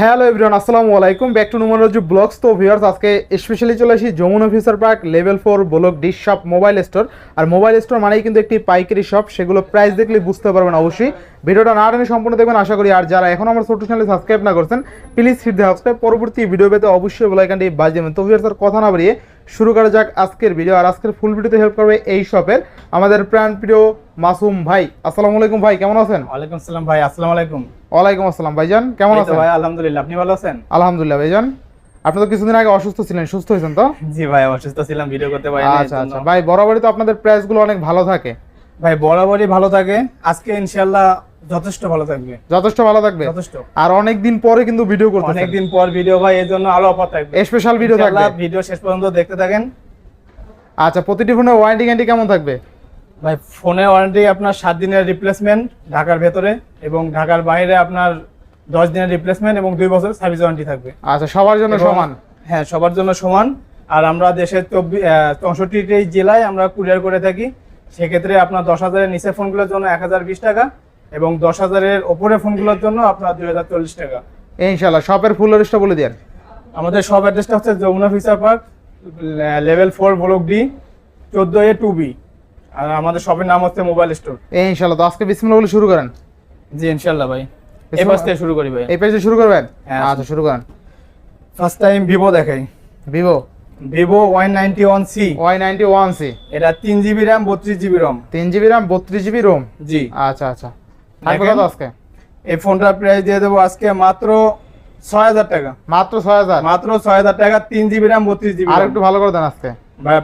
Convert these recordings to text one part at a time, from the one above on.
Hello everyone আসসালামু আলাইকুম। Back to নুমারজু ব্লগস তো ভিউয়ার্স আজকে স্পেশালি চলে আসি যমুন অফিসার park level four block dish shop mobile store আর মোবাইল স্টোর মানেই কিন্তু একটি পাইকারি শপ সেগুলো প্রাইস দেখলে বুঝতে পারবেন অবশ্যই। ভিডিওটা না টেনে সম্পূর্ণ দেখবেন, আশা করি। আর যারা এখন আমার ছোট চ্যানেলে সাবস্ক্রাইব না করছেন প্লিজ হিট দ্য সাবস্ক্রাইব পরবর্তী ভিডিও পেতে অবশ্যই বেলাইকানটি বাজিয়ে দেবেন। তো ভিউয়ার্স কথা না বাড়িয়ে শুরু করা যাক আজকের ভিডিও আর আজকের ফুল ভিডিওতে হেল্প করবে এই শপের আমাদের প্রাণ প্রিয় মাসুম ভাই। আসসালামু আলাইকুম ভাই কেমন আছেন? ওয়ালাইকুম সালাম ভাই আসসালামু আলাইকুম। ওয়ালাইকুম আসসালাম ভাইজান কেমন আছেন? ভাই আলহামদুলিল্লাহ আপনি ভালো আছেন? আলহামদুলিল্লাহ ভাইজান। আপনি তো কিছুদিন আগে অসুস্থ ছিলেন সুস্থ হয়েছেন তো? জি ভাই অসুস্থ ছিলাম ভিডিও করতে পারি আচ্ছা আচ্ছা। ভাই বরাবরই তো আপনাদের প্রাইসগুলো অনেক ভালো থাকে। ভাই বরাবরই ভালো থাকে। আজকে ইনশাআল্লাহ যথেষ্ট ভালো থাকবে। যথেষ্ট ভালো থাকবে? যথেষ্ট। আর অনেক দিন পরে কিন্তু ভিডিও পর ভিডিও ভাই এর জন্য আলো অফার থাকবে। স্পেশাল ভিডিও থাকবে। ভিডিও শেষ পর্যন্ত দেখতে থাকেন। আচ্ছা প্রতিটি ফোনে ওয়ারেন্টি গ্যারান্টি কেমন থাকবে? ভাই ওয়ারেন্টি আপনার সাত দিনের রিপ্লেসমেন্ট ঢাকার ভেতরে এবং ঢাকার বাইরে আপনার দশ দিনের রিপ্লেসমেন্ট এবং দুই বছর সার্ভিস ওয়ারেন্টি থাকবে। আচ্ছা সবার জন্য সমান? হ্যাঁ সবার জন্য সমান। আর আমরা দেশের চব্বিশ চৌষট্টিটি জেলায় আমরা কুরিয়ার করে থাকি। সেক্ষেত্রে আপনার দশ হাজারের নিচে ফোনগুলোর জন্য এক হাজার বিশ টাকা। এবং দশ হাজারের ওপরে ফোনগুলোর জন্য আপনার দুই হাজার চল্লিশ টাকা। ইনশাল্লাহ শপের ফুল লিস্টটা বলে দেন আমাদের সব অ্যাড্রেসটা হচ্ছে Jamuna future park level four block D চোদ্দ এ টু বি আর আমাদের শপের নাম হচ্ছে মোবাইল স্টোর ইনশাআল্লাহ তো আজকে বিসমিল্লাহ বলে শুরু করেন। জি ইনশাল্লাহ ভাই। এই। পাশ থেকে শুরু করি ভাই। এই পেজে শুরু করবেন? হ্যাঁ, আচ্ছা শুরু করেন। ফার্স্ট টাইম ভিভো দেখাই। Vivo Vivo one ninety one C Y ninety one C এটা তিন জিবি র্যাম বত্রিশ জিবি রম তিন জিবি র্যাম বত্রিশ জিবি রোম জি। আচ্ছা আচ্ছা। এই ফোনটার প্রাইস দিয়ে দেবো আজকে মাত্র ছয় হাজার টাকা। মাত্র ছয় হাজার মাত্র ছয় হাজার টাকা তিন জিবি র্যাম বত্রিশ জিবি আর একটু ভালো করে দেন আজকে।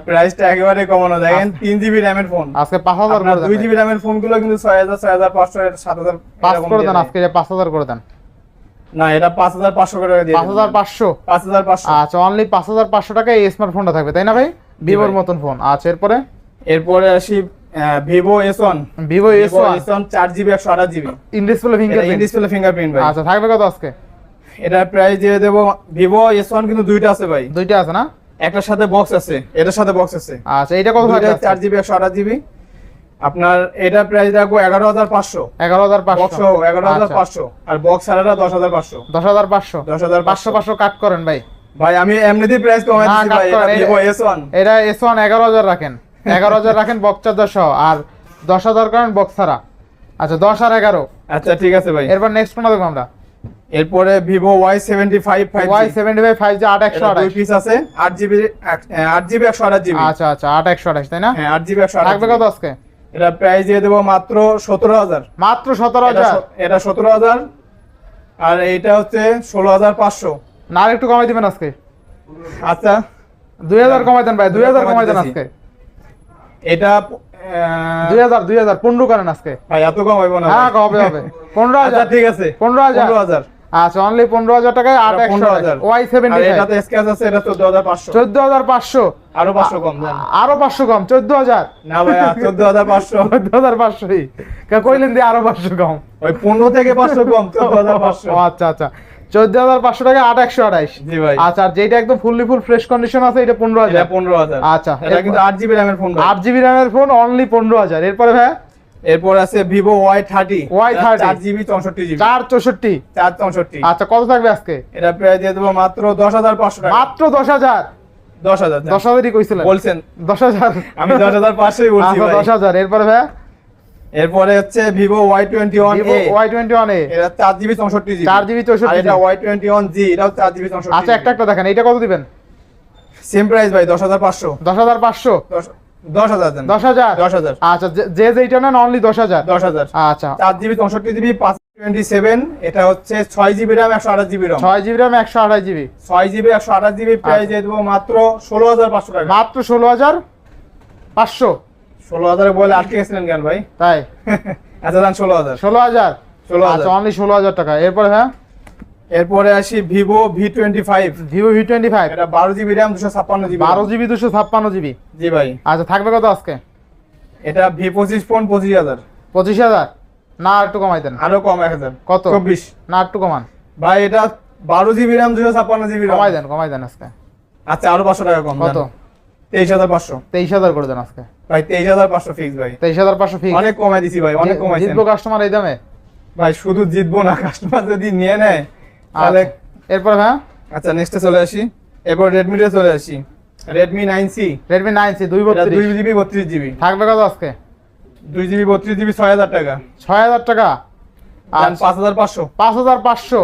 প্রাইসটা একেবারে কমানো। দেখেন তিন জিবি র্যামের ফোন আজকে পাঁচ হাজার দুই জিবি র্যামের ফোনগুলো কিন্তু ছয় হাজার ছয় হাজার পাঁচশো সাত হাজার পাঁচ করে দেন আজকে পাঁচ হাজার করে দেন। না এটা পাঁচ হাজার পাঁচশো করে দিয়ে পাঁচ হাজার পাঁচশো? পাঁচ হাজার পাঁচশো। আচ্ছা অনলি পাঁচ হাজার পাঁচশো টাকায় এই স্মার্টফোনটা থাকবে তাই না ভাই? ভিভোর মতন ফোন আচ্ছা এরপরে? এরপরে আসি Vivo S one Vivo S one চার জিবি একশো আঠাশ জিবি ফিঙ্গারপ্রিন্ট ভাই। আচ্ছা থাকবে কত আজকে? এটার প্রাইস দিয়ে দেবো ভিভো এস ওয়ান কিন্তু দুইটা আছে ভাই। দুইটা আছে না? একটার সাথে বক্স আছে এটার সাথে বক্স আছে। আচ্ছা এইটা কত থাকবে চার জিবি একশো আঠাশ জিবি আপনার প্রাইস রাখব এগারো হাজার পাঁচশো। এগারো হাজার পাঁচশো। এগারো হাজার। পাঁচশো আর বক্স ছাড়াটা দশ হাজার পাঁচশো। দশ হাজার পাঁচশো। দশ হাজার পাঁচশো। পাঁচশো কাট করেন ভাই। ভাই আমি এমনিতেই প্রাইস কমাই ভাই এটা এই- এস ওয়ান এটা এস ওয়ান এগারো হাজার রাখেন। এগারো হাজার রাখেন বক্স চার্জার সহ আর দশ হাজার করেন বক্স ছাড়া। আচ্ছা দশ আর এগারো। আচ্ছা ঠিক আছে ভাই। এরপর নেক্সট কোনটা দেখব আমরা? এরপরে Vivo Y seventy five Y seventy five five G আট একশো আঠাশ। পিস আছে আট জিবি আট জিবি একশো আঠাশ জিবি আচ্ছা আচ্ছা আট একশো আঠাশ তাই না? হ্যাঁ আট জিবি একশো আঠাশ থাকবে কত আজকে? এটা প্রাইস দিয়ে দেবো মাত্র সতেরো হাজার। মাত্র সতেরো হাজার? এটা সতেরো হাজার। আর এইটা হচ্ছে ষোলো হাজার পাঁচশো। না একটু কমাই দিবেন আজকে। আচ্ছা। দুই হাজার কমাই দেন ভাই দুই হাজার কমাই দেন আজকে। এটা দুই হাজার দুই হাজার পনেরো করেন আজকে। ভাই এত কম না হ্যাঁ হবে হবে? পনেরো আচ্ছা হাজার ঠিক আছে। পনেরো হাজার। পনেরো হাজার। আচ্ছা অনলি পনেরো হাজার টাকায় আট এটা একশো পনেরো ওয়াই সেভেন্টি এটাতে স্ক্যাচ আছে এটা চোদ্দ হাজার পাঁচশো। চোদ্দ হাজার পাঁচশো। আরও পাঁচশো কম আরও পাঁচশো কম চোদ্দ হাজার। না ভাই চোদ্দ হাজার পাঁচশো। চোদ্দ হাজার পাঁচশোই। কইলেন দিয়ে আরও পাঁচশো কম? ওই পনেরো থেকে পাঁচশো কম চোদ্দ হাজার পাঁচশো। আচ্ছা আচ্ছা। চোদ্দ হাজার পাঁচশো টাকা আট একশো আঠাইশ জি ভাই। আচ্ছা আর যেটা একদম ফুললি ফুল ফ্রেশ কন্ডিশন আছে এটা পনেরো হাজার। পনেরো হাজার। আচ্ছা, এটা কিন্তু আট জিবি র্যামের ফোন আট জিবি র্যামের ফোন অনলি পনেরো হাজার। এরপরে ভাই? এরপর আছে ভিভো ওয়াই থার্টি Y30 চার জিবি চৌষট্টি জিবি চার চৌষট্টি। চার চৌষট্টি। আচ্ছা কত থাকবে আজকে? এটা প্রায় দিয়ে দেবো মাত্র দশ হাজার পাঁচশো টাকা। মাত্র দশ হাজার? দশ হাজার দশ হাজারই কইছিলেন। বলছেন। দশ হাজার? আমি দশ হাজার পাঁচশোই বলছি দশ হাজার। এরপরে ভাই? এরপরে হচ্ছে Vivo Y twenty one Y twenty one এটা চার জিবি চৌষট্টি চার জিবি চৌষট্টি এটা ওয়াই টোয়েন্টি ওয়ান জি এটাও চার জিবি চৌষট্টি আচ্ছা একটা একটা দেখেন এটা কত দিবেন? সেম প্রাইস ভাই দশ হাজার পাঁচশো। দশ হাজার পাঁচশো? দশ হাজার দশ হাজার? দশ হাজার। আচ্ছা যে- যে যেইটা নেন অনলি দশ হাজার? দশ হাজার। আচ্ছা। চার জিবি চৌষট্টি জিবি পাঁচ টোয়েন্টি সেভেন এটা হচ্ছে ছয় জিবি র্যাম একশো আঠাশ জিবি রম ছয় জিবি র্যাম একশো আঠাশ জিবি। ছয় জিবি একশো আঠাশ জিবি প্রাইস দিয়ে দেবো মাত্র ষোলো হাজার পাঁচশো টাকা। মাত্র ষোলো হাজার পাঁচশো। ষোলো হাজার বলে আটকে গেছিলেন কেন ভাই? তাই? আচ্ছা ষোলো হাজার। ষোলো হাজার? ষোলো হাজার। আচ্ছা অনলি ষোলো হাজার টাকা। এরপরে হ্যাঁ? এরপরে আসি Vivo V twenty five. Vivo V twenty five. এটা বারো জিবি র্যাম দুশো ছাপ্পান্ন জিবি বারো জিবি দুশো ছাপ্পান্ন জিবি। জি ভাই। আচ্ছা থাকবে কত আজকে? এটা ভি পঁচিশ ফোন পঁচিশ হাজার। পঁচিশ হাজার? না আর একটু কমাই দেন। আরও কম এক হাজার। কত? চব্বিশ। না একটু কমান। ভাই এটা বারো জিবি র্যাম দুশো ছাপ্পান্ন জিবি কমাই দেন কমাই দেন আজকে। আচ্ছা আরও পাঁচশো টাকা কম কত? তেইশ হাজার পাঁচশো। তেইশ হাজার করে দেন আজকে। ভাই তেইশ হাজার পাঁচশো ফিক্স ভাই। তেইশ হাজার পাঁচশো ফিক্স অনেক কমাই দিছি ভাই অনেক কমাইছেন। জিতবো কাস্টমার এই দামে? ভাই শুধু জিতবো না কাস্টমার যদি নিয়ে নেয় তাহলে এরপর হ্যাঁ? আচ্ছা নেক্সটে চলে আসি। এরপর রেডমিতে চলে আসি। নাইন সি দুই দুই জিবি বত্রিশ জিবি। থাকবে কত আজকে? দুই জিবি বত্রিশ জিবি ছয় হাজার টাকা। ছয় হাজার টাকা? পাঁচশো। পাঁচ হাজার পাঁচশো।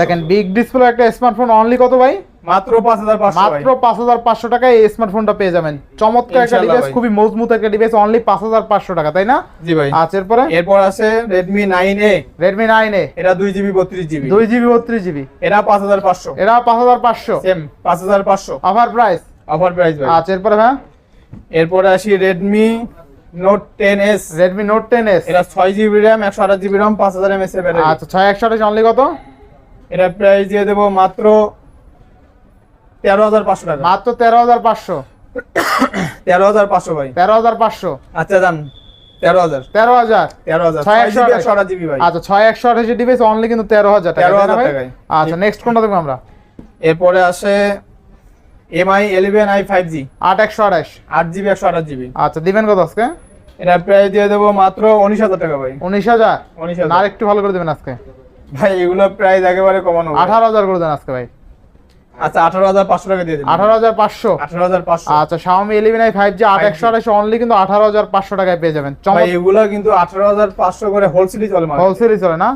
দেখেন বিগ ডিসপ্লে একটা স্মার্টফোন অনলি কত ভাই? মাত্র পাঁচ হাজার পাঁচশো ভাই। মাত্র পাঁচ হাজার পাঁচশো টাকায় এই স্মার্টফোনটা পেয়ে যাবেন। চমৎকার একটা ডিভাইস ভাই। খুবই মজবুত একটা ডিভাইস অনলি পাঁচ হাজার পাঁচশো টাকা তাই না? জি ভাই। আচ্ছা এরপরে? এরপর আছে এ রেডমি নাইন এ এটা দুই জিবি বত্রিশ জিবি। দুই জিবি বত্রিশ জিবি। এটা পাঁচ হাজার পাঁচশো। এটা পাঁচ হাজার পাঁচশো। সেম পাঁচ হাজার পাঁচশো। অফার প্রাইস অফার প্রাইস ভাই। আচ্ছা এরপরে হ্যাঁ এরপরে আসি Redmi Note ten S Redmi Note ten S এটা ছয় জিবি র্যাম একশো আঠাশ জিবি র্যাম পাঁচ হাজার এমএস এর ব্যাটারি আচ্ছা ছয় একশো আঠাশ অনলি কত? এটা প্রাইস দিয়ে দেবো মাত্র তেরো হাজার পাঁচশো টাকা। মাত্র তেরো হাজার পাঁচশো। তেরো হাজার পাঁচশো ভাই। তেরো হাজার পাঁচশো। আচ্ছা ভাই। আচ্ছা ডিভাইস অনলি কিন্তু তেরো হাজার টাকা 13,000 ভাই? টাকায়। আচ্ছা নেক্সট কোনটা দেখব আমরা? এরপরে আসে MI eleven I five G আট একশো আঠাশ। আট জিবি একশো আঠাশ জিবি আচ্ছা দিবেন কত আজকে? এটা প্রাইস দিয়ে দেবো মাত্র উনিশ হাজার টাকা ভাই। উনিশ হাজার? উনিশ হাজার। আরেকটু ভালো করে দেবেন আজকে। ভাই এগুলো প্রাইস একেবারে কমানো আঠারো হাজার করে দেন আজকে ভাই। আচ্ছা আঠারো হাজার পাঁচশো টাকা দিয়ে আঠারো হাজার পাঁচশো? আঠারো হাজার পাঁচশো। আচ্ছা Xiaomi eleven I five G আট 5G একশো আঠাশ অনলি কিন্তু আঠারো হাজার পাঁচশো টাকায় পেয়ে যাবেন। ভাই চমৎকার এগুলো কিন্তু আঠারো হাজার পাঁচশো করে হোলসেলই চলে হোলসেলই চলে না?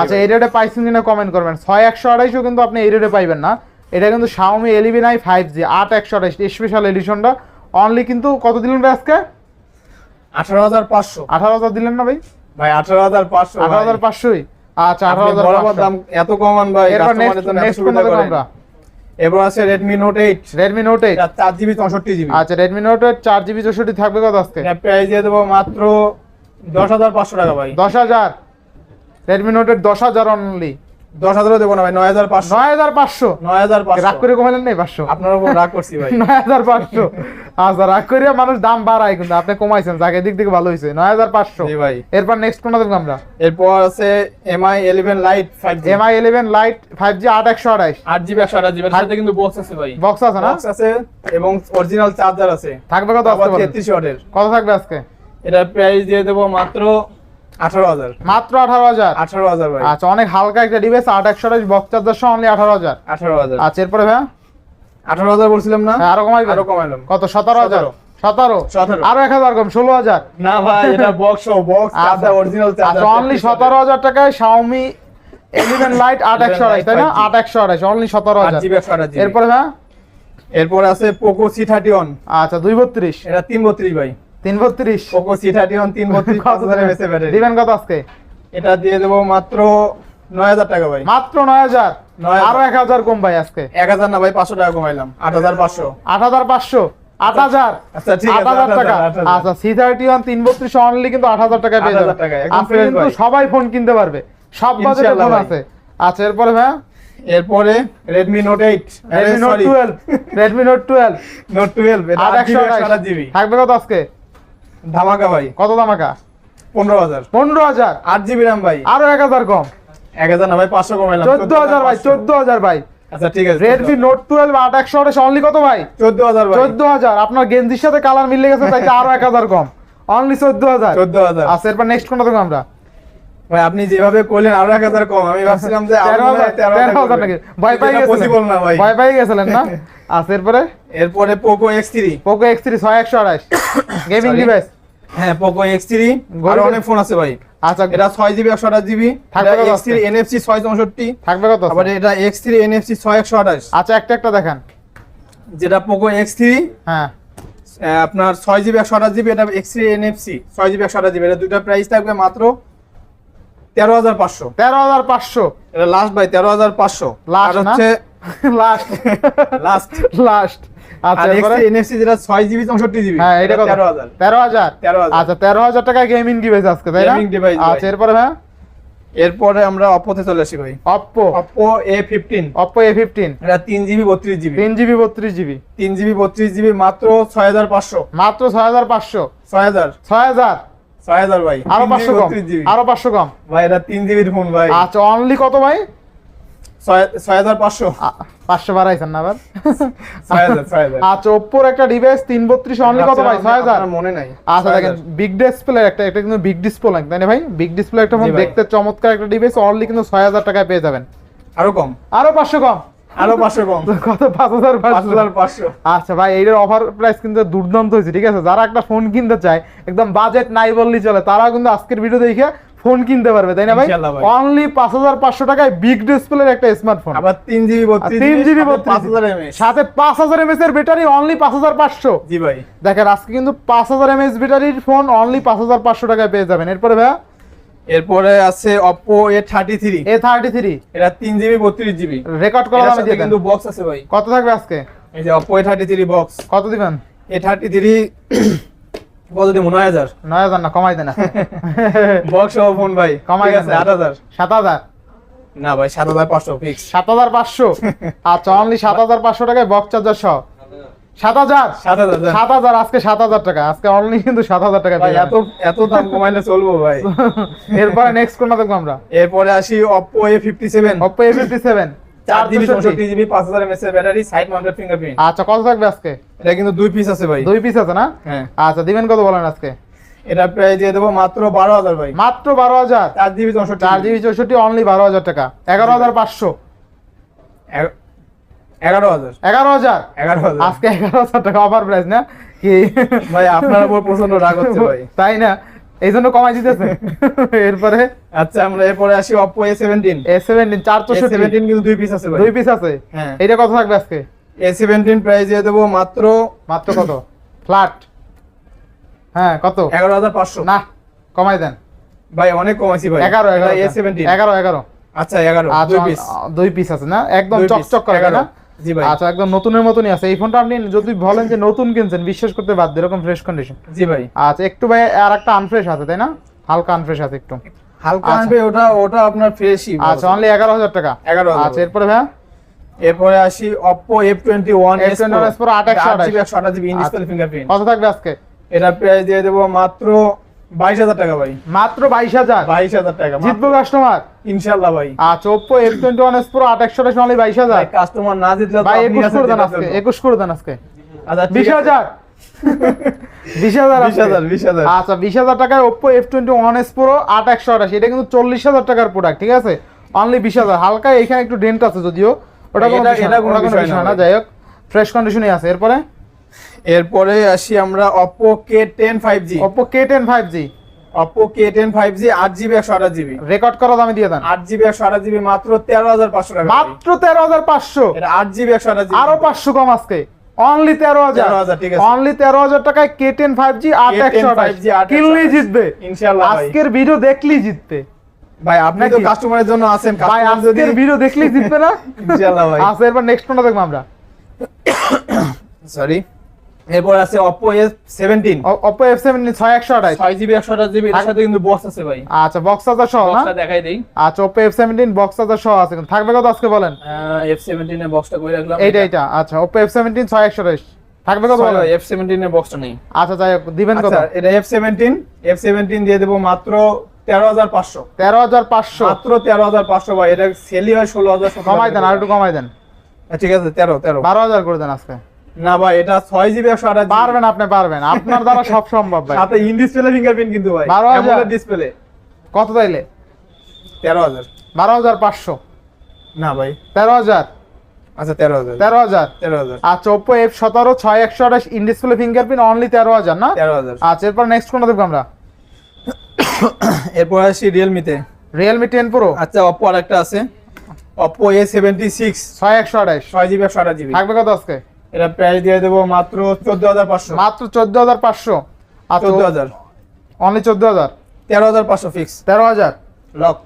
আচ্ছা এই রেটে পাইছেন কিনা কমেন্ট করবেন। ছয় একশো আড়াইশো কিন্তু আপনি এই রেটে পাইবেন না। এটা কিন্তু Xiaomi eleven I five G আট একশো স্পেশাল এডিশনটা অনলি কিন্তু কত দিলেন আজকে? আঠারো হাজার পাঁচশো। আঠারো হাজার দিলেন না ভাই? ভাই আঠারো হাজার পাঁচশো আঠারো হাজার পাঁচশোই? আচ্ছা আঠারো হাজার দাম এত কমান ভাই আমরা। এরপর আছে Redmi note eight Redmi note eight এটা চার জিবি চৌষট্টি জিবি আচ্ছা রেডমি নোট এইট চার জিবি চৌষট্টি থাকবে কত আজকে? এটা প্রাইস দিয়ে দেবো মাত্র দশ হাজার পাঁচশো টাকা ভাই। দশ হাজার। রেডমি নোট এইট দশ হাজার অনলি দশ হাজারও দেবো না ভাই নয় হাজার পাঁচশো। নয় হাজার পাঁচশো। নয় হাজার রাগ করে কমালেন নেই পাঁচশো? আপনার উপর রাগ করছি ভাই। নয় হাজার পাঁচশো। আচ্ছা রাগ করিয়া মানুষ দাম বাড়ায় কিন্তু আপনি কমাইছেন যাকে দিক থেকে ভালো হয়েছে নয় হাজার পাঁচশো। ভাই। এরপর নেক্সট কোনটা দেখব আমরা? এরপর আছে MI eleven lite five G MI eleven lite five G আট একশো আট জিবি একশো সাথে কিন্তু বক্স আছে ভাই। বক্স আছে না? বক্স আছে এবং অরিজিনাল চার্জার আছে। থাকবে কত আবার আজকে তেত্রিশ ওয়াটের কত থাকবে আজকে? এটা প্রাইস দিয়ে দেবো মাত্র আঠারো হাজার। মাত্র আঠারো হাজার? আঠারো হাজার ভাই। আচ্ছা অনেক হালকা একটা ডিভাইস আট একশো বক্স সহ অনলি আঠারো হাজার। আঠারো হাজার। আচ্ছা এরপরে আঠারো হাজার বলছিলাম না? হ্যাঁ, আরও আরও কমাইলাম কত? সতেরো হাজার। সতেরো। আরও এক হাজার কম ষোলো হাজার। না ভাই এটা বক্স বক্স অরিজিনাল আচ্ছা। অনলি সতেরো হাজার টাকায় শাওমি লাইট আট একশো তাই না? আট একশো আঠাইশ অনলি সতেরো হাজার। এরপরে হ্যাঁ এরপর আছে পোকো সি থার্টি ওয়ান আচ্ছা দুই বত্রিশ। এটা তিন বত্রিশ ভাই। দিবেন কত আজকে? এটা দিয়ে দেবো মাত্র নয় হাজার টাকা ভাই। মাত্র 9,000 আরও কম ভাই আজকে। না ভাই টাকা কমাইলাম। আট হাজার পাঁচশো। আট হাজার পাঁচশো। আট হাজার? আচ্ছা ঠিক আট আছে হাজার টাকা। 8,000 আচ্ছা অনলি কিন্তু টাকা পেয়ে 8,000 যাবেন। টাকা, আপনি কিন্তু সবাই ফোন কিনতে পারবে। সব ইনশাআল্লাহ ফোন আছে। আচ্ছা এরপরে ভাই? এরপরে Redmi note eight Redmi note twelve Redmi note twelve note twelve এটা আট আট একশো জিবি একশো আঠাশ জিবি থাকবে কত আজকে? ধামাকা ভাই। কত দামাকা পনেরো হাজার। পনেরো হাজার? আট জিবি রাম ভাই। আরও এক হাজার কম? এক হাজার না ভাই পাঁচশো কমাইলাম। চোদ্দ হাজার ভাই চোদ্দ হাজার ভাই। আচ্ছা ঠিক আছে। রেডমি নোট টুয়েলভ আট একশো আঠাশ অনলি কত ভাই? চোদ্দ হাজার চোদ্দ হাজার। আপনার গেঞ্জির সাথে কালার মিলে গেছে তাই আরও এক হাজার কম। অনলি চোদ্দ হাজার। চোদ্দ হাজার। আচ্ছা এরপর নেক্সট কোনটা দেখো আমরা? ভাই আপনি যেভাবে করলেন আরও এক হাজার কম। আমি ভাবছিলাম যে আরও তেরো হাজার তেরো তেরো হাজার নাকি? ভয় পাই পসিবল না ভাই। ভয় পাই গেছিলেন না? আচ্ছা এরপরে? এরপরে Poco X three Poco X three ছয় একশো আঠাশ গেমিং. ডিভাইস হ্যাঁ পোকো এক্স থ্রি গরিবের- অনেক ফোন আছে ভাই। আচ্ছা এটা ছয় জিবি একশো আঠাশ জিবি এক্স থ্রি? এনএফসি ছয় চৌষট্টি থাকবে কত আবার এটা এক্স থ্রি এনএফসি ছয় একশো আঠাশ। আচ্ছা একটা একটা দেখান। যেটা পোকো এক্স থ্রি হ্যাঁ। আপনার ছয় জিবি একশো আঠাশ জিবি এটা এক্স থ্রি এনএফসি ছয় জিবি একশো আঠাশ জিবি এটা দুটা প্রাইস থাকবে মাত্র তেরো হাজার পাঁচশো। তেরো হাজার পাঁচশো। এটা লাস্ট ভাই তেরো হাজার পাঁচশো। না? হচ্ছে লাস্ট লাস্ট লাস্ট আচ্ছা এনএফসি যেটা ছয় জিবি চৌষট্টি জিবি হ্যাঁ এটা কত? তেরো হাজার। তেরো হাজার? তেরো হাজার। আচ্ছা তেরো হাজার টাকা গেমিং ডিভাইস আজকে তাই না? Device ভাই। আচ্ছা এরপরে হ্যাঁ এরপরে আমরা অপোতে চলে আসি ভাই। Oppo Oppo A fifteen Oppo A fifteen এটা তিন জিবি বত্রিশ জিবি তিন জিবি বত্রিশ জিবি তিন জিবি বত্রিশ জিবি মাত্র ছয় হাজার পাঁচশো। মাত্র ছয় হাজার পাঁচশো। ছয় হাজার। ছয় হাজার? ছয় হাজার ভাই। আরও পাঁচশো কম। 32GB আরও পাঁচশো কম। ভাই এটা তিন জিবির ফোন ভাই। আচ্ছা অনলি কত ভাই? ছয় ছয় হাজার পাঁচশো। পাঁচশো বাড়াইছেন না আবার? ছয় হাজার ছয় হাজার। আচ্ছা ওপ্পোর একটা ডিভাইস তিন বত্রিশ অনলি কত ভাই? ছয় হাজার? মনে নাই। আচ্ছা দেখেন বিগ ডিসপ্লে একটা এটা কিন্তু বিগ ডিসপ্লে তাই না ভাই? বিগ ডিসপ্লে একটা ফোন দেখতে চমৎকার একটা ডিভাইস অনলি কিন্তু ছয় হাজার টাকায় পেয়ে যাবেন। আরও কম। আরও পাঁচশো কম। আরও পাঁচশো কম। কত? পাঁচ হাজার পাঁচ হাজার পাঁচশো। আচ্ছা ভাই এইটার অফার প্রাইস কিন্তু দুর্দান্ত হয়েছে ঠিক আছে? যারা একটা ফোন কিনতে চায় একদম বাজেট নাই বললেই চলে। তারা কিন্তু আজকের ভিডিও দেখে ফোন কিনতে পারবে তাই না ভাই? অনলি পাঁচ হাজার পাঁচশো টাকায় বিগ ডিসপ্লের একটা স্মার্টফোন আবার তিন জিবি তিন জিবি সাথে পাঁচ হাজার এমএস এর ব্যাটারি অনলি পাঁচ হাজার পাঁচশো। জি ভাই। দেখেন আজকে কিন্তু পাঁচ হাজার এমএস ব্যাটারির ফোন অনলি পাঁচ হাজার পাঁচশো টাকায় পেয়ে যাবেন। এরপরে ভাইয়া? এরপরে আছে Oppo A thirty three A thirty three এটা তিন জিবি বত্রিশ জিবি রেকর্ড করা দামে দিয়ে কিন্তু বক্স আছে ভাই। কত থাকবে আজকে? এই যে Oppo A thirty three box কত দিবেন? এ থার্টি থ্রি না বক্স ফোন ভাই। কমাই গেছে না ভাই আচ্ছা অনলি 7500 টাকায় বক্স চার্জার সহ। 7000 7000 7000 আজকে 7000 টাকা। আজকে অনলি কিন্তু 7000 টাকা এত এত দাম কমাইলে চলবো ভাই। এরপরে নেক্সট কোনটা দেখব আমরা? এরপরে আসি Oppo A fifty seven battery side mounted fingerprint. আচ্ছা কত থাকবে আজকে? এটা কিন্তু দুই পিস আছে ভাই। দুই পিস আছে না? হ্যাঁ। আচ্ছা দিবেন কত বলেন আজকে? এটা প্রায় দিয়ে দেবো মাত্র বারো হাজার ভাই। মাত্র বারো হাজার? চার জিবি চৌষট্টি। চার জিবি চৌষট্টি অনলি বারো হাজার টাকা। এগারো হাজার পাঁচশো। এগারো হাজার। এগারো হাজার? এগারো হাজার। আজকে এগারো হাজার টাকা অফার প্রাইস না? কি? ভাই আপনার উপর প্রচণ্ড রাগ হচ্ছে ভাই। তাই না? এই জন্য কমাই দিতেছে। এরপরে? আচ্ছা আমরা এরপরে আসি Oppo A seventeen A seventeen চার এ সেভেন্টিন কিন্তু দুই পিস আছে ভাই। দুই পিস আছে? হ্যাঁ। এইটা কত থাকবে আজকে? এ সেভেন্টিন প্রাইস দিয়ে দেবো মাত্র মাত্র কত? ফ্ল্যাট। হ্যাঁ কত? এগারো হাজার পাঁচশো। না কমাই দেন। ভাই অনেক কমাইছি ভাই। এগারো এগারো। এ সেভেন্টিন এগারো এগারো। আচ্ছা এগারো আচ্ছা দুই পিস দুই পিস আছে না? একদম চকচক করে। না? আচ্ছা একদম নতুনের মতনই আছে। এই ফোনটা আপনি যদি বলেন যে নতুন কিনছেন বিশ্বাস করতে বাধ্য এরকম ফ্রেশ কন্ডিশন জি ভাই। আচ্ছা একটু ভাই আর একটা আনফ্রেশ আছে তাই না? হালকা আনফ্রেশ আছে একটু। হালকা আচ্ছা। আনবে ওটা ওটা আপনার ফ্রেশই আচ্ছা অনলি এগারো হাজার টাকা। 11,000 আচ্ছা এরপরে ভাইয়া এরপরে আসি Oppo F twenty one F21 S Pro, আট একশো আঠাশ। জিবি একশো আঠাশ জিবি ইন আচ্ছা। ডিসপ্লে ফিঙ্গারপ্রিন্ট কত থাকবে আজকে? এটা প্রাইস দিয়ে দেবো মাত্র বাইশ হাজার টাকা ভাই। মাত্র বাইশ হাজার? বাইশ হাজার টাকা জিতবো কাস্টমার ইনশাল্লাহ ভাই। আচ্ছা Oppo F twenty one S পুরো আট একশো টাকা বাইশ হাজার। কাস্টমার না জিতলে ভাই একুশ করে দেন আজকে একুশ করে দেন আজকে। আচ্ছা, বিশ হাজার? বিশ হাজার বিশ হাজার বিশ হাজার। আচ্ছা বিশ হাজার টাকায় Oppo F twenty one S পুরো আট একশো আঠাশ। এটা কিন্তু চল্লিশ হাজার টাকার প্রোডাক্ট ঠিক আছে? অনলি বিশ হাজার। হালকা এখানে একটু ডেন্ট আছে যদিও ওটা কোনো বিষয় না, যাই হোক ফ্রেশ কন্ডিশনই আছে। এরপরে? এরপরে আসি আমরা Oppo K ten five G Oppo K ten five G Oppo K ten five G আট জিবি একশো আঠাশ জিবি রেকর্ড করা দামে দিয়ে দেন। আট জিবি একশো আঠাশ জিবি মাত্র তেরো হাজার পাঁচশো টাকা। মাত্র তেরো হাজার পাঁচশো। এটা আট জিবি একশো আঠাশ আরও পাঁচশো কম আজকে। অনলি তেরো হাজার। 13,000 ঠিক আছে। অনলি তেরো হাজার টাকায় কে টেন ফাইভ জি আট K10 একশো 5G আট একশো কিনলেই জিতবে। ইনশাল্লাহ আজকের ভিডিও দেখলেই জিতবে। ভাই আপনি তো কাস্টমারের জন্য আছেন। ভাই আজকের ভিডিও দেখলেই জিতবে না? ইনশাল্লাহ ভাই। আচ্ছা এরপর নেক্সট কোনটা দেখব আমরা। সরি এরপর আছে একশো আঠাশ। ছয় জিবি একশো আঠাশ জিবি এর সাথে কিন্তু বক্স আছে ভাই। আচ্ছা বক্স চার্জার সহ না? বক্সটা দেখাই দেই। আচ্ছা এফ সেভেন্টিন বক্স চার্জার সহ আছে কিন্তু। থাকবে কত আজকে বলেন? এফ সেভেন্টিন এর বক্সটা করে রাখলাম? এইটা এইটা। আচ্ছা ছয় একশো আঠাশ। থাকবে কত বলেন? এফ সেভেন্টিন এর বক্সটা নেই। আচ্ছা যাই হোক দিবেন কত? আচ্ছা এটা এফ সেভেন্টিন এফ সেভেন্টিন দিয়ে দেবো মাত্র তেরো হাজার পাঁচশো। তেরো হাজার পাঁচশো। মাত্র তেরো হাজার পাঁচশো ভাই এটা সেলই হয় ষোলো হাজার কমাই দেন আর একটু কমাই দেন। ঠিক আছে তেরো তেরো। বারো হাজার করে দেন আজকে। না ভাই এটা ছয় জিবি একশো আঠাশ পারবেন আপনি পারবেন। আপনার দ্বারা সব সম্ভব ভাই। সাথে ইন ডিসপ্লে ফিঙ্গারপ্রিন্ট কিন্তু ভাই 12,000 ডিসপ্লে কত তাইলে তেরো হাজার। বারো হাজার পাঁচশো। না ভাই। তেরো হাজার। আচ্ছা তেরো হাজার। তেরো হাজার। তেরো হাজার। আচ্ছা ছয় একশো আঠাশ ইন ডিসপ্লে ফিঙ্গারপ্রিন্ট অনলি তেরো হাজার না? তেরো হাজার। আচ্ছা এরপর নেক্সট কোনটা দেখব আমরা? এরপর আসি রিয়েলমিতে রিয়েলমি টেন প্রো আচ্ছা অপো আর একটা আছে ছয় একশো আঠাশ। ছয় জিবি একশো আঠাশ জিবি। থাকবে কত আজকে? এটা প্রাইস দিয়ে দেবো মাত্র চোদ্দ হাজার পাঁচশো। মাত্র চোদ্দ হাজার পাঁচশো। আচ্ছা চোদ্দ হাজার। অনলি চোদ্দ হাজার? তেরো হাজার পাঁচশো ফিক্স তেরো হাজার? লক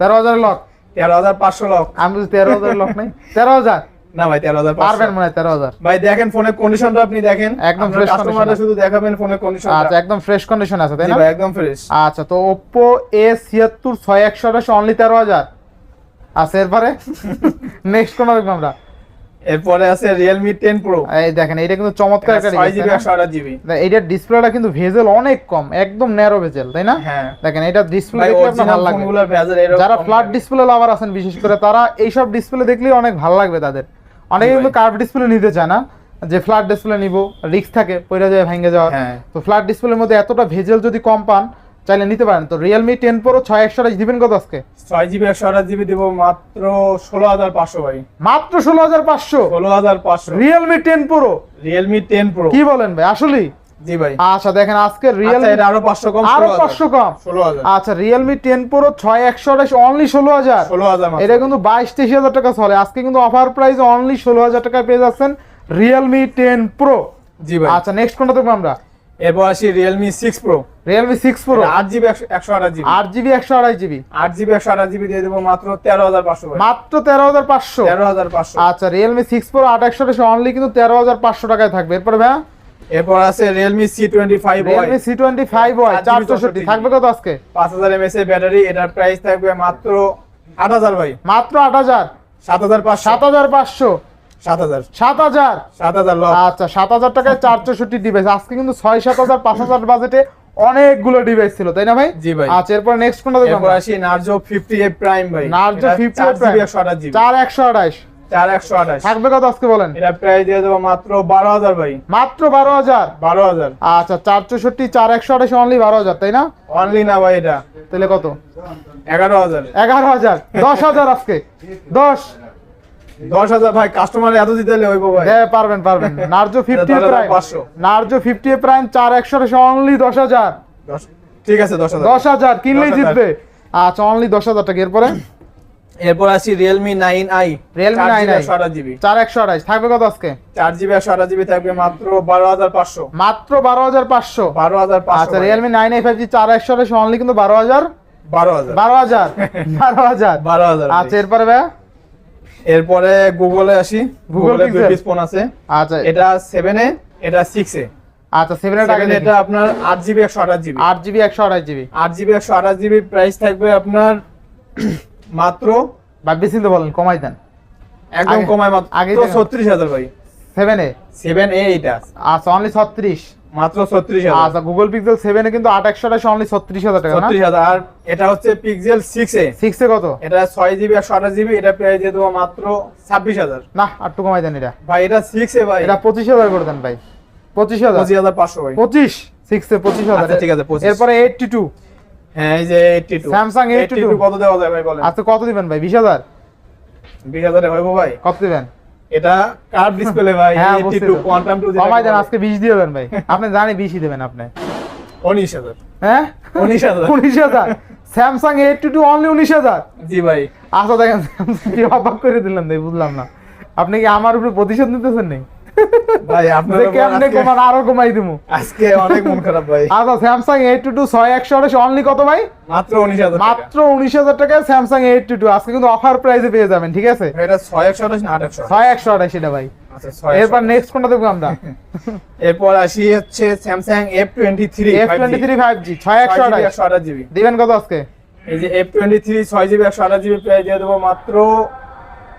তেরো হাজার লক তেরো হাজার পাঁচশো লক আমি বলছি তেরো হাজার লক নেই। তেরো হাজার? না ভাই তেরো হাজার পারবেন মনে হয় তেরো হাজার। ভাই দেখেন ফোনের কন্ডিশনটা আপনি দেখেন। একদম fresh কাস্টমাররা শুধু দেখাবেন ফোনের কন্ডিশন আচ্ছা একদম ফ্রেশ কন্ডিশন আছে তাই না? ভাই একদম ফ্রেশ আচ্ছা তো ওপ্পো এ ছিয়াত্তর ছয় একশো অনলি তেরো হাজার। আচ্ছা এরপরে? নেক্সট কোন দেখব আমরা? এরপরে আছে রিয়েলমি টেন প্রো এই দেখেন এটা কিন্তু চমৎকার একটা ছয় device, জিবি এইটার ডিসপ্লেটা কিন্তু ভেজেল অনেক কম একদম ন্যারো ভেজেল তাই না? হ্যাঁ। দেখেন এটা ডিসপ্লে দেখলে আপনার ভালো লাগবে। যারা ফ্ল্যাট ডিসপ্লে লাভার আছেন বিশেষ করে তারা এইসব ডিসপ্লে দেখলেই অনেক ভালো লাগবে তাদের। অনেকে কিন্তু কার্ভ ডিসপ্লে নিতে চায় না যে ফ্ল্যাট ডিসপ্লে নিব রিস্ক থাকে পয়রা যায় ভেঙে যাওয়ার। হ্যাঁ। তো ফ্ল্যাট ডিসপ্লের মধ্যে এতটা ভেজেল যদি কম পান চাইলে নিতে পারেন। তো রিয়েলমি টেন প্রো ছয় একশো আঠাশ দিবেন কত আজকে? ছয় জিবি একশো আঠাশ জিবি দেবো মাত্র ষোলো হাজার পাঁচশো ভাই। মাত্র ষোলো হাজার পাঁচশো? ষোলো হাজার পাঁচশো। Realme ten pro Realme ten pro কি বলেন ভাই আসলেই? জি ভাই। আচ্ছা দেখেন আজকে আচ্ছা, আরও পাঁচশো কম আরও পাঁচশো কম। ষোলো হাজার। আচ্ছা রিয়েলমি টেন প্রো ছয় একশো আঠাশ অনলি ষোলো হাজার। ষোলো হাজার এটা কিন্তু বাইশ তেইশ হাজার টাকা চলে। আজকে কিন্তু অফার প্রাইস অনলি ষোলো হাজার টাকায় পেয়ে যাচ্ছেন রিয়েলমি টেন প্রো জি ভাই। আচ্ছা নেক্সট কোনটা দেখব আমরা? এরপর আসি Realme six pro Realme six pro আট জিবি একশো আঠাশ জিবি আট জিবি একশো আড়াই জিবি আট জিবি একশো আঠাশ জিবি দিয়ে দেবো মাত্র তেরো হাজার পাঁচশো মাত্র তেরো হাজার পাঁচশো? তেরো হাজার পাঁচশো। আচ্ছা রিয়েলমি সিক্স প্রো আট একশো অনলি কিন্তু তেরো হাজার পাঁচশো টাকায় থাকবে। এরপর ভাই এরপর আছে Realme C25 Realme C25 হয় 464 থাকবে কত আজকে? 5000 mAh এর ব্যাটারি এটার প্রাইস থাকবে মাত্র 8000 ভাই। মাত্র 8000 7500 7500 বাজেটে অনেকগুলো ডিভাইস ছিল তাই না ভাই? জি ভাই। আচ্ছা এরপর নেক্সট কোনটা দেখব এরপর আসি নার্জো ফিফটি এ প্রাইম ভাই। নার্জো এটা 50 চার Prime। জিবি একশো আঠাশ জিবি চার একশো আঠাশ। চার একশো আঠাশ। থাকবে কত আজকে বলেন? এটা প্রাইস দিয়ে দেবো মাত্র বারো হাজার ভাই। মাত্র বারো হাজার? বারো হাজার। আচ্ছা চার চৌষট্টি চার একশো আঠাশ অনলি বারো হাজার তাই না? অনলি না ভাই এটা। তাহলে কত? এগারো হাজার। এগারো হাজার। দশ হাজার আজকে। দশ। দশ হাজার ভাই কাস্টমার এত দিতে হইব ভাই। হ্যাঁ পারবেন পারবেন। Narzo fifty prime. Narzo fifty prime চার একশো অনলি দশ হাজার। ঠিক আছে দশ হাজার। দশ হাজার কিনলেই জিতবে। আচ্ছা অনলি দশ হাজার টাকা। এরপরে? এরপর আসি Realme nine I Realme 9i একশো আঠাশ জিবি। চার একশো আঠাশ। থাকবে কত আজকে? চার জিবি একশো আঠাশ জিবি থাকবে মাত্র বারো হাজার পাঁচশো। মাত্র বারো হাজার পাঁচশো। বারো হাজার আচ্ছা Realme nine I five G চার একশো আঠাশ অনলি কিন্তু বারো হাজার? বারো হাজার। বারো হাজার। বারো হাজার। বারো হাজার আচ্ছা এরপরে ভাই? এরপরে গুগলে আসি। গুগলে দুই পিস ফোন আছে। আচ্ছা। এটা সেভেনে এটা সিক্সে আচ্ছা সেভেনের টাকা সেভেন এটা আপনার আট জিবি একশো আঠাশ জিবি। আট জিবি একশো আঠাশ জিবি। আট জিবি একশো আঠাশ জিবি প্রাইস থাকবে আপনার মাত্র বা বেশি তো বলেন কমাই দেন। একদম আগে- আগে মাত্র ছত্রিশ হাজার ভাই। সেভেনে সেভেন এ এইটা। আচ্ছা অনলি ছত্রিশ। মাত্র ছত্রিশ আচ্ছা গুগল পিক্সেল সেভেনে কিন্তু আট একশো অনলি ছত্রিশ হাজার টাকা না? ছত্রিশ হাজার। আর এটা হচ্ছে পিক্সেল সিক্স এ। সিক্সে কত? এটা ছয় জিবি একশো আঠাশ জিবি এটা প্রাইস দিয়ে দেবো মাত্র ছাব্বিশ হাজার। না একটু কমাই দেন এটা। ভাই এটা সিক্স এ ভাই। এটা পঁচিশ হাজার করে দেন ভাই। পঁচিশ হাজার? পঁচিশ হাজার পাঁচশো ভাই। পঁচিশ? সিক্সে পঁচিশ হাজার। আচ্ছা, ঠিক আছে, 25 এরপরে এইটটি টু হ্যাঁ এই যে এইটটি টু Samsung 82 কত দেওয়া যায় ভাই বলেন। আচ্ছা কত দিবেন ভাই? বিশ হাজার? বিশ হাজারে হইব ভাই। কত দিবেন? এটা কার্ভ ডিসপ্লে ভাই হ্যাঁ টু তো। কোয়ান্টাম টু কমাই দেন আজকে বিশ দিয়ে দেন ভাই। আপনি জানি বিশই দেবেন আপনি। উনিশ হাজার। হ্যাঁ? উনিশ হাজার। উনিশ হাজার। Samsung A two two only উনিশ হাজার। জি ভাই। আচ্ছা দেখেন অবাক করে দিলাম ভাই বুঝলাম না। আপনি কি আমার উপরে প্রতিশোধ নিতেছেন নেই ভাই আপনার কেমনে কমান? আরও কমাই দিমু। আজকে অনেক মন খারাপ ভাই। আচ্ছা স্যামসাং এইট টু টু ছয় একশো আঠাশ অনলি কত ভাই? মাত্র উনিশ হাজার। মাত্র উনিশ হাজার টাকায় স্যামসাং এইট টু টু আজকে কিন্তু অফার প্রাইসে পেয়ে যাবেন ঠিক আছে? এটা ছয় একশো আঠাশ না একশো ছয় একশো আঠাশ এটা ভাই। আচ্ছা এরপর নেক্সট কোনটা দেখব আমরা? এরপর আসি হচ্ছে Samsung F twenty three F twenty three five G ছয় একশো আঠাশ জিবি দিবেন কত আজকে? এই যে এফ টোয়েন্টি থ্রি ছয় জিবি একশো আঠাশ জিবি প্রাইস দিয়ে দেবো মাত্র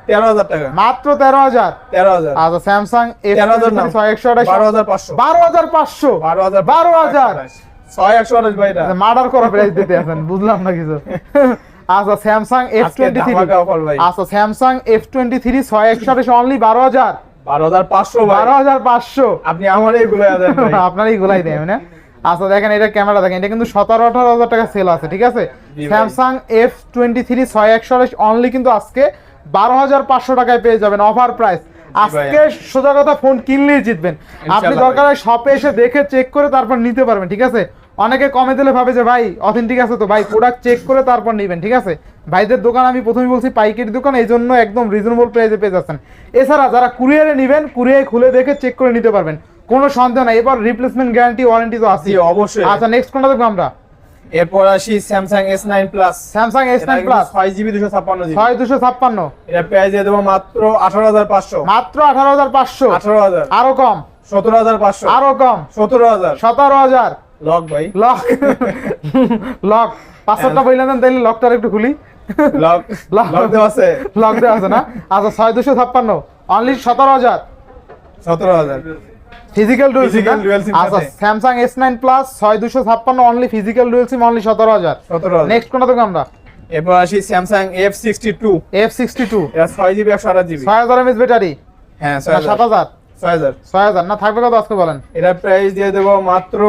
তেরো হাজার টাকা। মাত্র তেরো হাজার? তেরো হাজার। আচ্ছা স্যামসাং তেরো হাজার একশো আঠাশ। বারো হাজার পাঁচশো। বারো হাজার পাঁচশো। বারো হাজার বারো হাজার। ছয় একশো আঠাশ ভাই মার্ডার করা প্রাইস দিতে আছেন বুঝলাম না কিছু। আচ্ছা স্যামসাং এফ টোয়েন্টি থ্রি। আচ্ছা স্যামসাং এফ টোয়েন্টি থ্রি ছয় একশো আঠাশ অনলি বারো হাজার। বারো হাজার পাঁচশো বারো হাজার পাঁচশো। আপনি আমার এইগুলো দেন ভাই। আপনারই গোলাই দেয় না? আচ্ছা দেখেন এটা ক্যামেরা দেখেন এটা কিন্তু সতেরো আঠারো হাজার টাকা সেল আছে ঠিক আছে? স্যামসাং এফ টোয়েন্টি থ্রি ছয় একশো অনলি কিন্তু আজকে বারো হাজার পাঁচশো টাকায় পেয়ে যাবেন অফার প্রাইস আজকে সোজা কথা ফোন কিনলেই জিতবেন। আপনি দরকার হয় শপে এসে দেখে চেক করে তারপর নিতে পারবেন ঠিক আছে? অনেকে কমে দিলে ভাবে যে ভাই অথেন্টিক আছে তো ভাই প্রোডাক্ট চেক করে তারপর নেবেন ঠিক আছে? ভাইদের দোকান আমি প্রথমে বলছি পাইকারি দোকান এই জন্য একদম রিজনেবল প্রাইসে পেয়ে যাচ্ছেন। এছাড়া যারা কুরিয়ারে নেবেন কুরিয়ারে খুলে দেখে চেক করে নিতে পারবেন। কোনো সন্দেহ নাই এবার রিপ্লেসমেন্ট গ্যারান্টি ওয়ারেন্টি তো আছে অবশ্যই। আচ্ছা নেক্সট কোনটা দেখব আমরা? এরপর আসি Samsung S nine plus Samsung S nine plus ছয় জিবি দুশো ছাপ্পান্ন ছয় দুশো ছাপ্পান্ন। এটা প্রাইস দিয়ে দেবো মাত্র আঠারো হাজার পাঁচশো। মাত্র আঠারো হাজার পাঁচশো। আঠারো হাজার। আরও কম। সতেরো হাজার পাঁচশো। আরও কম। সতেরো হাজার। সতেরো হাজার। লক ভাই। লক। লক। বললেন দেন তাইলে লকটা একটু খুলি। লক। লক। লক দেওয়া আছে। লক দেওয়া আছে না? আচ্ছা ছয় দুশো ছাপ্পান্ন। অনলি সতেরো হাজার। সতেরো হাজার। Physical dual SIM Physical dual আচ্ছা। স্যামসাং এস নাইন প্লাস ছয় দুশো ছাপ্পান্ন only physical dual SIM only সতেরো হাজার। সতেরো হাজার। নেক্সট কোনটা দেখব আমরা? এরপর আসি Samsung F sixty two F sixty two এটা ছয় জিবি একশো আঠাশ জিবি ছয় হাজার এমএস ব্যাটারি হ্যাঁ ছয় সাত হাজার। হাজার ছয় হাজার। ছয় হাজার। না থাকবে কত আজকে বলেন? এটার প্রাইস দিয়ে দেবো মাত্র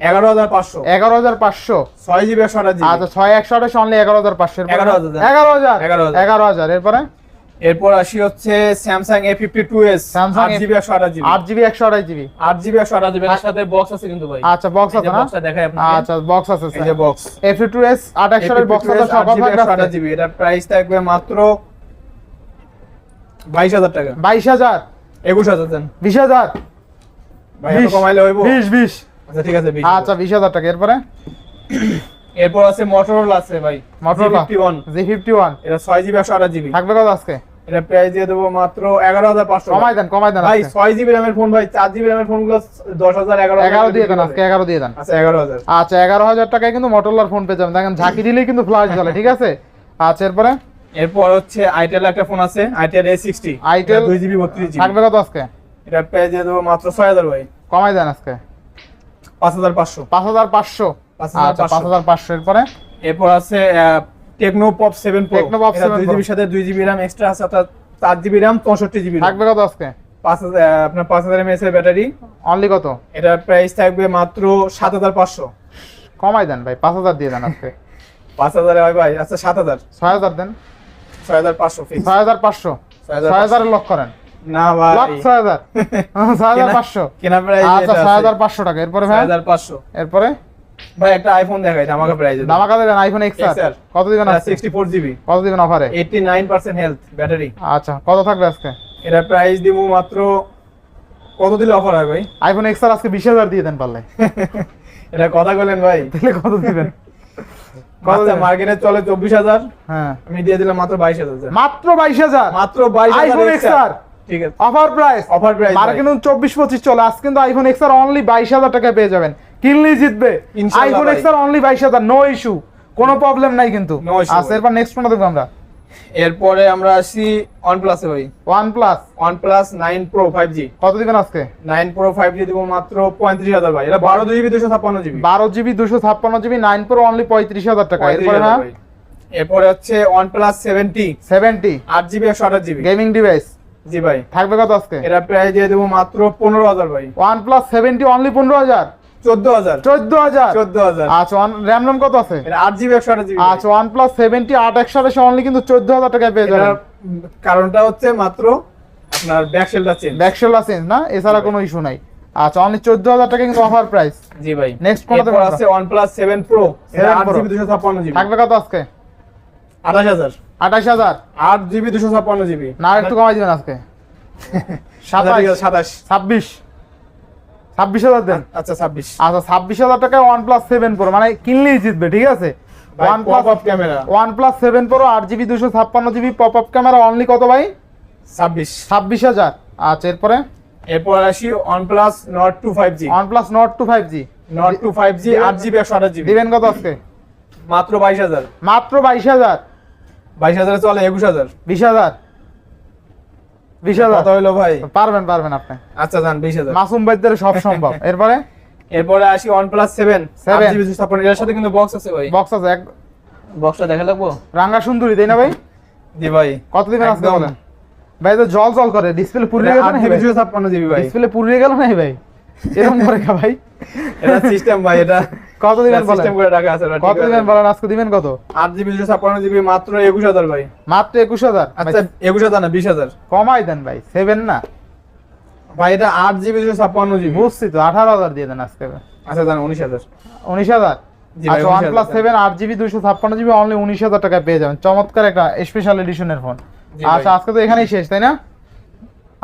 এগারো হাজার পাঁচশো। এগারো হাজার পাঁচশো। ছয় জিবি একশো আঠাশ জিবি আচ্ছা ছয় একশো আঠাশ অনলি এগারো হাজার পাঁচশো। এগারো হাজার। এগারো হাজার। এগারো হাজার। এগারো হাজার। এরপরে? এরপর আসি হচ্ছে Samsung A fifty two S আট A- জিবি একশো আঠাশ জিবি আট জিবি একশো আঠাশ জিবি আট জিবি একশো আঠাশ জিবি এর সাথে বক্স আছে কিন্তু ভাই। আচ্ছা বক্স আছে না? দেখাই আপনাকে। আচ্ছা বক্স আছে এই যে বক্স এফ টু এস আট একশো বক্স আছে সব আঠাশ জিবি এটার প্রাইস থাকবে মাত্র বাইশ হাজার টাকা। বাইশ হাজার? একুশ হাজার দেন। বিশ হাজার? ভাই কমাইলে হইব? বিশ বিশ। আচ্ছা ঠিক আছে 20 আচ্ছা বিশ হাজার টাকা। এরপরে? এরপর আছে মোটরোলা আছে ভাই ফিফটি ওয়ান এটা ছয় জিবি একশো আঠাশ জিবি থাকবে কত আজকে? এটা প্রাইস দিয়ে দেবো মাত্র এগারো হাজার পাঁচশো কমাই দেন কমাই দেন ভাই ফোন ভাই দিয়ে দেন আজকে এগারো দিয়ে দেন। আচ্ছা এগারো হাজার। আচ্ছা এগারো হাজার টাকায় কিন্তু মোটরলার ফোন পেয়ে যাবেন। দেখেন ঝাঁকি দিলেই কিন্তু ফ্লাশ জ্বলে ঠিক আছে? আচ্ছা এরপরে? এরপর হচ্ছে আইটেল একটা ফোন আছে আইটেল এ সিক্সটি Itel দুই জিবি বত্রিশ জিবি থাকবে কত আজকে? এটা প্রাইস দিয়ে দেবো মাত্র ছয় হাজার ভাই। কমাই দেন আজকে। পাঁচ হাজার পাঁচশো পাঁচ হাজার পাঁচ হাজার আচ্ছা পাঁচশো। হাজার পাঁচশো এরপর? আছে Tecno Pop seven pro Tecno Pop 7 দুই জিবির সাথে দুই জিবি র্যাম এক্সট্রা আছে অর্থাৎ জিবি র্যাম চৌষট্টি জিবি থাকবে কত আজকে? আপনার পাঁচ হাজার এমএএস এর ব্যাটারি অনলি কত? এটার প্রাইস থাকবে মাত্র সাত হাজার পাঁচশো। কমাই দেন ভাই পাঁচ হাজার দিয়ে দেন আজকে। পাঁচ হাজারে হয় ভাই আচ্ছা সাত হাজার। ছয় হাজার দেন। ছয় হাজার পাঁচশো ছয় হাজার পাঁচশো। ছয় হাজার ছয় হাজারের লক করেন। না ভাই। লক ছয় হাজার। ছয় হাজার পাঁচশো। কেনা প্রাইস আচ্ছা ছয় হাজার পাঁচশো টাকা। এরপরে ভাই? হাজার পাঁচশো। এরপরে? ভাই একটা আইফোন দেখাই আমাকে প্রাইস দেবেন আইফোন এক্স XR কত দিবেন আজকে? সিক্সটি ফোর জিবি কত দিবেন অফারে eighty nine percent health battery আচ্ছা কত থাকবে আজকে? এটা প্রাইস দিব মাত্র কত দিলে অফার হয় ভাই? আইফোন এক্স আজকে বিশ হাজার দিয়ে দেন পারলে। এটা কথা বলেন ভাই। তাহলে কত দিবেন? আচ্ছা মার্কেটে চলে চব্বিশ হাজার। হ্যাঁ। আমি দিয়ে দিলাম মাত্র বাইশ হাজার। মাত্র বাইশ হাজার? মাত্র বাইশ XR ঠিক আছে। Offer price offer price market কিন্তু চব্বিশ পঁচিশ চলে আজ কিন্তু আইফোন এক্স আর অনলি বাইশ হাজার টাকায় পেয়ে যাবেন। কিনলি জিতবে। আইফোন এক্স আর অনলি বাইশ হাজার নো ইস্যু কোনো প্রবলেম নাই কিন্তু। আচ্ছা এরপর নেক্সট ফোন দেখব আমরা। এরপরে আমরা আসি OnePlus এ ভাই। One plus one plus 9 pro 5G কত দিবেন আজকে? 9 ফাইভ 5G দিব মাত্র 35000 ভাই। এটা 12 GB 256 GB. 12 GB 256 GB 9 pro only 35000 টাকা। এরপরে না? এরপরে হচ্ছে OnePlus 70 70 8 GB 128 GB. Gaming device জি ভাই। থাকবে কত আজকে? এটা প্রাইস দিয়ে দেব মাত্র 15000 ভাই। OnePlus 70 অনলি 15000 কারণটা হচ্ছে মাত্র আপনার চেঞ্জ না? এছাড়া কোনো ইস্যু নাই। আচ্ছা অনলি টাকা কিন্তু অফার প্রাইস জি ভাই। Next কোনটা এরপর আছে OnePlus 7 Pro এটা 7 8 Pro। GB 256 GB. থাকবে কত আজকে? 28000 আঠাশ হাজার? 8 জিবি 256 জিবি। না একটু কমাই দিবেন আজকে। সাতাশ। 27 ছাব্বিশ। ছাব্বিশ হাজার দেন। আচ্ছা 26 আচ্ছা ছাব্বিশ হাজার টাকায় ওয়ান প্লাস সেভেন প্রো মানে কিনলেই জিতবে ঠিক আছে? OnePlus up camera OnePlus seven pro আট জিবি দুশো ছাপ্পান্ন GB pop up camera only কত ভাই? 26 ছাব্বিশ হাজার। আচ্ছা এরপরে? এরপর আসি OnePlus Nord 2 5G OnePlus Nord two five G Nord 2 5G 8 GB 128 GB দিবেন কত আজকে? মাত্র 22000 মাত্র বাইশ হাজার। 22000 এ চলে একুশ হাজার। বিশ হাজার। কত হলো ভাই। পারবেন পারবেন আপনি। আচ্ছা জান 20000 মাসুম ভাইদের সব সম্ভব। এরপরে? এরপরে আসি OnePlus 7 7 8 জিবি 256 এর সাথে কিন্তু বক্স আছে ভাই। বক্স আছে এক বক্সটা দেখা লাগবো? রাঙ্গা সুন্দরী তাই না ভাই? জি ভাই। কত দিবেন আজকে বলেন? ভাই তো জল জল করে ডিসপ্লে পুরিয়ে এটা গেল না জিবি ভাই। ডিসপ্লে পুড়িয়ে গেল না ভাই? এরকম করে কা ভাই? এটা সিস্টেম ভাই এটা কত দিবেন বলেন? সিস্টেম করে রাখা আছে কত দিবেন বলেন আজকে দিবেন কত? আট জিবি দুশো ছাপ্পান্ন জিবি মাত্র একুশ হাজার ভাই। মাত্র একুশ হাজার? আচ্ছা একুশ হাজার না বিশ হাজার। কমাই দেন ভাই সেভেন না। ভাই এটা আট জিবি দুশো ছাপ্পান্ন জিবি বুঝছি তো আঠারো হাজার দিয়ে দেন আজকে। আচ্ছা আচ্ছা ওয়ান 19,000 প্লাস সেভেন আট জিবি অনলি টাকায় পেয়ে যাবেন। চমৎকার একটা স্পেশাল এডিশনের ফোন আচ্ছা আজকে তো এখানেই শেষ তাই না?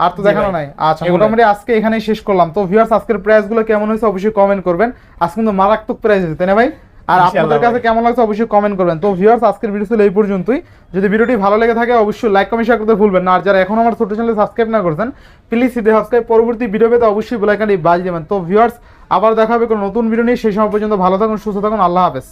আর তো দেখানো নাই। আচ্ছা মোটামুটি আজকে এখানেই শেষ করলাম। তো ভিউয়ার্স আজকের প্রাইসগুলো কেমন হয়েছে অবশ্যই কমেন্ট করবেন। আজকে কিন্তু মারাত্মক প্রাইস তাই না ভাই? আর আপনাদের কাছে কেমন লাগছে অবশ্যই কমেন্ট করবেন। তো ভিউয়ার্স আজকের ভিডিও ছিল এই পর্যন্তই। যদি ভিডিওটি ভালো লেগে থাকে অবশ্যই লাইক কমেন্ট শেয়ার করতে ভুলবেন না। আর যারা এখন আমার ছোট চ্যানেলে সাবস্ক্রাইব না করছেন প্লিজ সিটে সাবস্ক্রাইব পরবর্তী ভিডিও পেতে অবশ্যই বেলাইকানটি বাজিয়ে দেবেন। তো ভিউয়ার্স আবার দেখা হবে কোনো নতুন ভিডিও নিয়ে। সেই সময় পর্যন্ত ভালো থাকুন সুস্থ থাকুন। আল্লাহ হাফেজ।